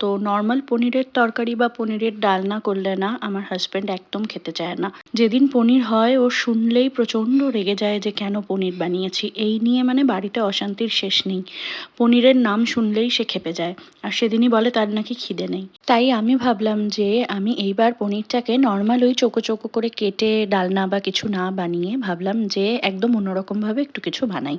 তো নর্মাল পনিরের তরকারি বা পনিরের ডালনা করলে না আমার হাজব্যান্ড একদম খেতে চায় না। যেদিন পনির হয়, ও শুনলেই প্রচণ্ড রেগে যায় যে, কেন পনির বানিয়েছি? এই নিয়ে মানে বাড়িতে অশান্তির শেষ নেই। পনিরের নাম শুনলেই সে খেপে যায়। আর সেদিনই বলে, তার নাকি খিদে নেই। তাই আমি ভাবলাম যে আমি এইবার পনিরটাকে নর্মাল ওই চোকো চোকো করে কেটে ডালনা বা কিছু না বানিয়ে ভাবলাম যে একদম অন্যরকমভাবে একটু কিছু বানাই।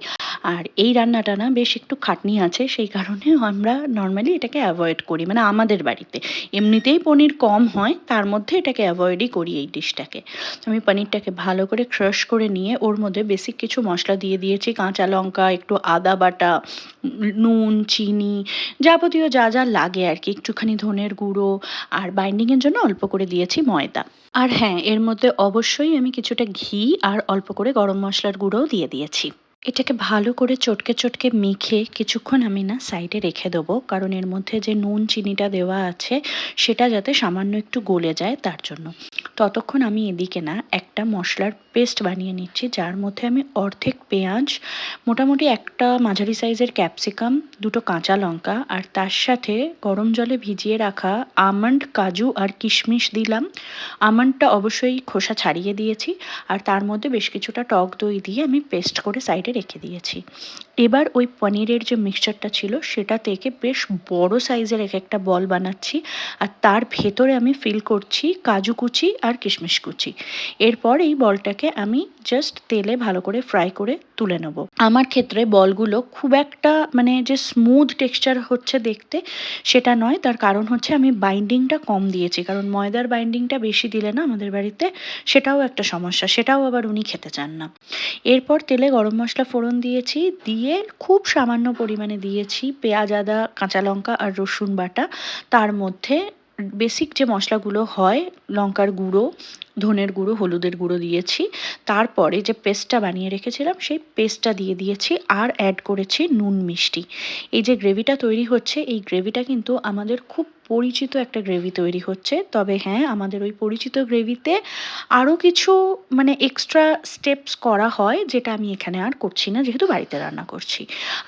আর এই রান্নাটা না বেশ একটু খাটনি আছে, সেই কারণে আমরা নর্মালি এটাকে অ্যাভয়েড করি মানে আমাদের বাড়িতে। এমনিতেই পনির কম হয়, তার মধ্যে এটাকে অ্যাভয়েডই করি এই ডিশটাকে। আমি পনিরটাকে ভালো করে ক্রাশ করে নিয়ে ওর মধ্যে বেসিক কিছু মশলা দিয়ে দিয়েছি, কাঁচা লঙ্কা, একটু আদা বাটা নুন, চিনি, যাবতীয় যা যা লাগে আর কি, একটুখানি ধনের গুঁড়ো আর বাইন্ডিংয়ের জন্য অল্প করে দিয়েছি ময়দা। আর হ্যাঁ এর মধ্যে অবশ্যই আমি কিছুটা ঘি আর অল্প করে গরম মশলার গুঁড়োও দিয়ে দিয়েছি। এটাকে ভালো করে চটকে চটকে মেখে কিছুক্ষণ আমি না সাইডে রেখে দেবো, কারণ এর মধ্যে যে নুন, চিনিটা দেওয়া আছে, সেটা যাতে সামান্য একটু গলে যায় তার জন্য। ততক্ষণ আমি এদিকে না, একটা মশলার পেস্ট বানিয়ে নিচ্ছি, যার মধ্যে আমি অর্ধেক পেঁয়াজ, মোটামুটি একটা মাঝারি সাইজের ক্যাপসিকাম, দুটো কাঁচা লঙ্কা, আর তার সাথে গরম জলে ভিজিয়ে রাখা আমন্ড, কাজু আর কিশমিশ দিলাম। আমন্ডটা অবশ্যই খোসা ছাড়িয়ে দিয়েছি, আর তার মধ্যে বেশ কিছুটা টক দই দিয়ে আমি পেস্ট করে সাইডে রেখে দিয়েছি। এবার ওই পনিরের যে মিক্সচারটা ছিল, সেটা থেকে বেশ বড় সাইজের এক একটা বল বানাচ্ছি, আর তার ভেতরে আমি ফিল করছি কাজু কুচি আর কিশমিশ কুচি। এরপর এই বলটাকে আমি জাস্ট তেলে ভালো করে ফ্রাই করে তুলে নেব। আমার ক্ষেত্রে বলগুলো খুব একটা মানে যে স্মুথ টেক্সচার হচ্ছে দেখতে সেটা নয়, তার কারণ হচ্ছে আমি বাইন্ডিংটা কম দিয়েছি। কারণ ময়দার বাইন্ডিংটা বেশি দিলে না আমাদের বাড়িতে সেটাও একটা সমস্যা, সেটাও আবার উনি খেতে চান না। এরপর তেলে গরম মশলা ফোড়ন দিয়েছি, দিয়ে খুব সামান্য পরিমাণে দিয়েছি পেঁয়াজ, আদা, কাঁচা লঙ্কা আর রসুন বাটা। তার মধ্যে বেসিক যে মশলাগুলো হয়, লঙ্কার গুঁড়ো, ধনের গুঁড়ো, হলুদের গুঁড়ো দিয়েছি। তারপরে যে পেস্টটা বানিয়ে রেখেছিলাম, সেই পেস্টটা দিয়ে দিয়েছি আর অ্যাড করেছি নুন মিষ্টি। এই যে গ্রেভিটা তৈরি হচ্ছে, এই গ্রেভিটা কিন্তু আমাদের খুব পরিচিত একটা গ্রেভি তৈরি হচ্ছে। তবে হ্যাঁ আমাদের ওই পরিচিত গ্রেভিতে আরও কিছু মানে এক্সট্রা স্টেপস করা হয়, যেটা আমি এখানে আর করছি না, যেহেতু বাড়িতে রান্না করছি।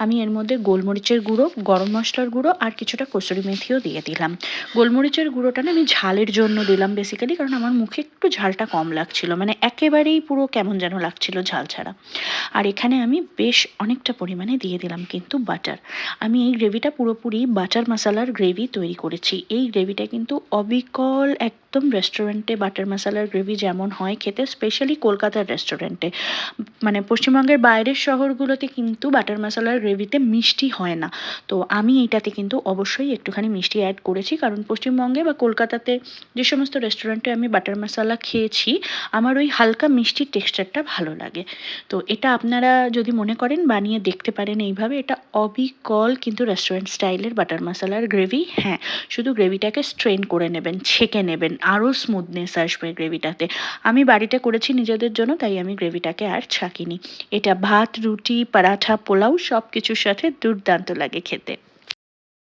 আমি এর মধ্যে গোলমরিচের গুঁড়ো, গরম মশলার গুঁড়ো আর কিছুটা কসুরি মেথিও দিয়ে দিলাম। গোলমরিচের গুঁড়োটা না আমি ঝালের জন্য দিলাম বেসিক্যালি কারণ আমার মুখে একটু ঝালটা কম লাগছিল। মানে একেবারেই পুরো কেমন যেন লাগছিল ঝাল ছাড়া। আর এখানে আমি বেশ অনেকটা পরিমাণে দিয়ে দিলাম কিন্তু বাটার আমি এই গ্রেভিটা পুরোপুরি বাটার মশালার গ্রেভি তৈরি করেছি। এই গ্রেভিটা কিন্তু অবিকল একদম রেস্টুরেন্টে বাটার মশালার গ্রেভি যেমন হয় খেতে, স্পেশালি কলকাতার রেস্টুরেন্টে। মানে পশ্চিমবঙ্গের বাইরের শহরগুলোতে কিন্তু বাটার মশালার গ্রেভিতে মিষ্টি হয় না। তো আমি এইটাতে কিন্তু অবশ্যই একটুখানি মিষ্টি অ্যাড করেছি, কারণ পশ্চিমবঙ্গে বা কলকাতাতে যে সমস্ত রেস্টুরেন্টে আমি বাটার মশালা খেয়েছি, আমার ওই হালকা মিষ্টির টেক্সচারটা ভালো লাগে। তো এটা আপনারা যদি মনে করেন বানিয়ে দেখতে পারেন এইভাবে, এটা অবিকল কিন্তু রেস্টুরেন্ট স্টাইলের বাটার মশালার গ্রেভি। হ্যাঁ শুধু গ্রেভিটাকে স্ট্রেন করে নেবেন, ছেঁকে নেবেন, আরও স্মুথনেস আসবে গ্রেভিটাতে। আমি বাড়িতে করেছি নিজেদের জন্য, তাই আমি গ্রেভিটাকে আর ছাঁকিনি। এটা ভাত, রুটি, পরাঠা, পোলাও সব কিছুর সাথে দুর্দান্ত লাগে খেতে।